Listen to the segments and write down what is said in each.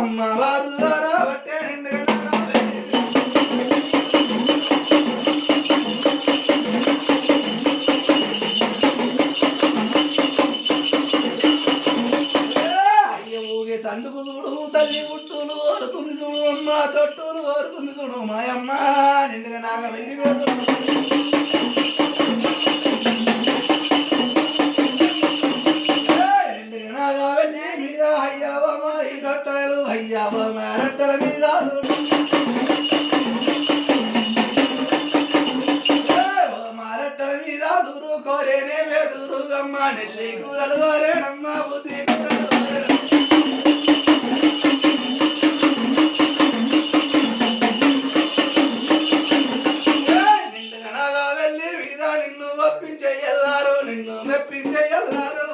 అమ్మ వాళ్ళరా బట్టే నిండుగా అందుకు చూడు తల్లి గుట్టులు ఆడుతుంది చూడు అమ్మ తొట్టులు ఆడుతుంది చూడు మాయమ్మ నిండుగా నాగ వెళ్ళి నిండుగా నాగ మీద అయ్యావా. మా ఈ రొట్టెలు అయ్యావ మీద చూడు. మీద చూడు కోరేనే నెల్లి కూరలు కోరేనమ్మ బుద్ధి నిన్ను ఒప్పించే ఎల్లారు నిన్ను మెప్పించే ఎల్లారు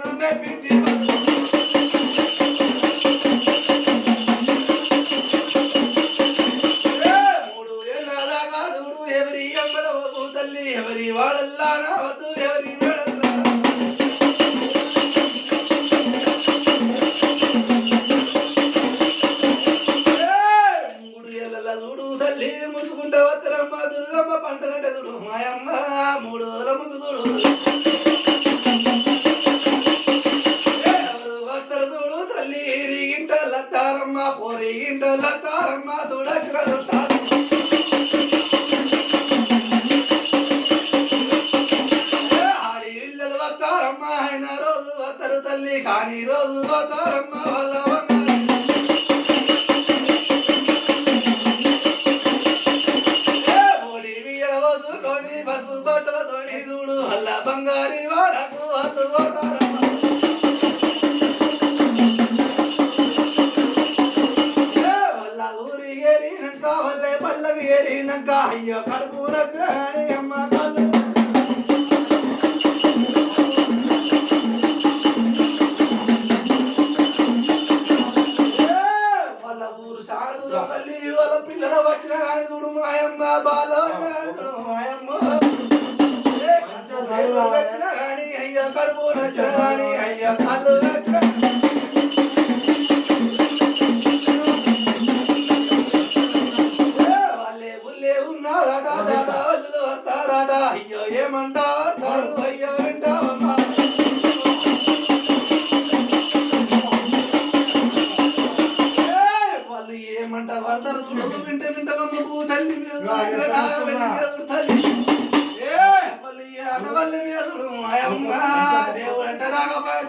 పోతున్నా నిన్ను మెప్పించి కానీ రోజు వస్తారమ్మ వాళ్ళ బంగారి వాడకు వద్దు పోతారమ్మ. ఊరి ఏరినాక వల్లే పల్లకి ఏరినాక అయ్యో కడుపు అమ్మ బాలో అయ్యో కడుపు నచ్చిన ఏమంట? పడతారు చూడు. వింట వింటమమ్మ భూ తల్లి మీద చూడు, చూడు తల్లి? మీద చూడు. దేవుడు అంటే రాకపోయా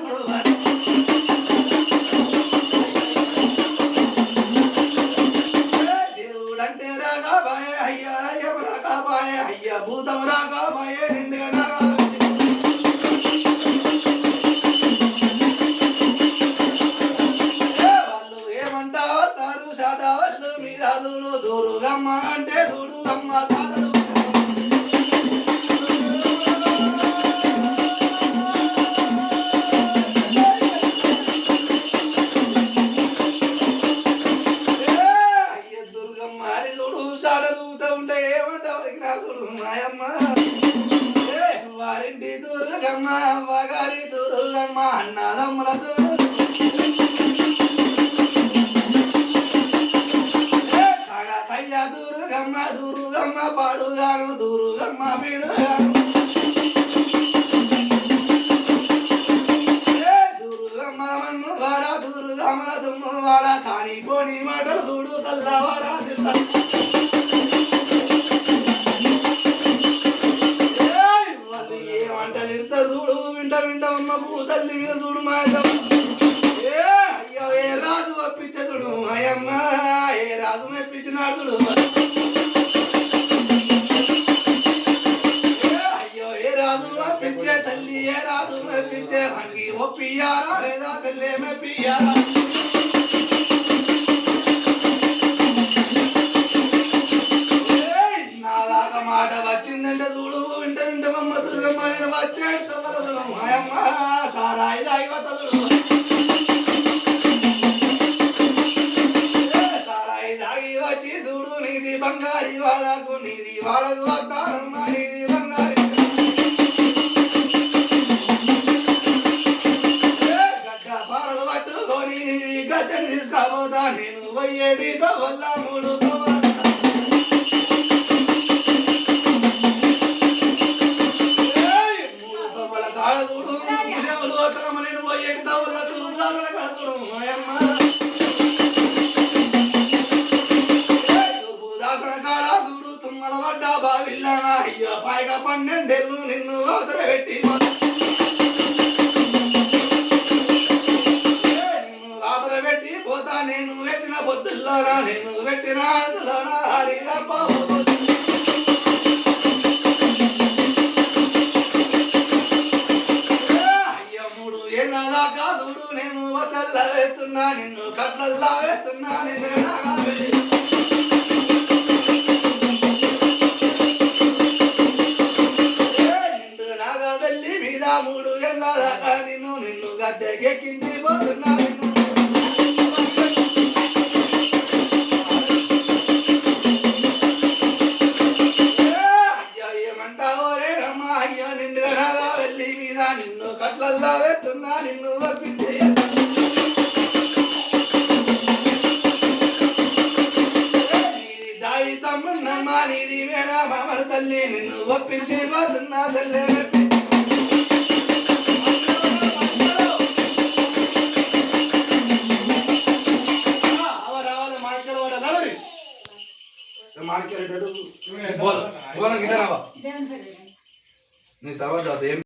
ఉంటే ఏమంటావు అంటే చూడు మాయమ్మ. ఏ, వారింటి దూరుగమ్మ వగారి దూరుగమ్మ అన్నదమ్ముల దూరు ఏమంట చూడు వింట భూ తల్లిగో మీద చూడు మా ఏ అయ్యో ఏ రాజు ఒప్పించే చూడు అయ్యమ్మ ఏ రాజు మెప్పించినాడు చూడు. అయ్యో ఏ రాజు మెప్పించే తల్లి ఏ రాజు మెప్పించే వంగి ఒప్పియారా లేదా తల్లి మెప్పియారా? వచ్చిందంటే చూడు వింట వింటమ్మ దుర్గమ్మ నేను వచ్చాడు చూడు మాయమ్మ సారాయి దాగిపోతా చూడు. సారాయి దాగి వచ్చి చూడు నీది బంగారి వాడకు నీది వాడకు వస్తానమ్మ నీది పన్నెండేళ్ళు నిన్ను అవతల పెట్టి నిన్ను రాత్ర పోతా నేను పెట్టిన పొద్దుల్లోనా? నేను పెట్టిన అందులోనా హరిగా బాబు నేను వడ్డల్లా వేస్తున్నా నిన్ను కట్లల్లా వేస్తున్నా నిన్ను తమ్మున్నమ్మా నీది మేనా మామల తల్లి నిన్ను ఒప్పించి పోతున్నా మాణిక్యాలు నీ తర్వాత ఏం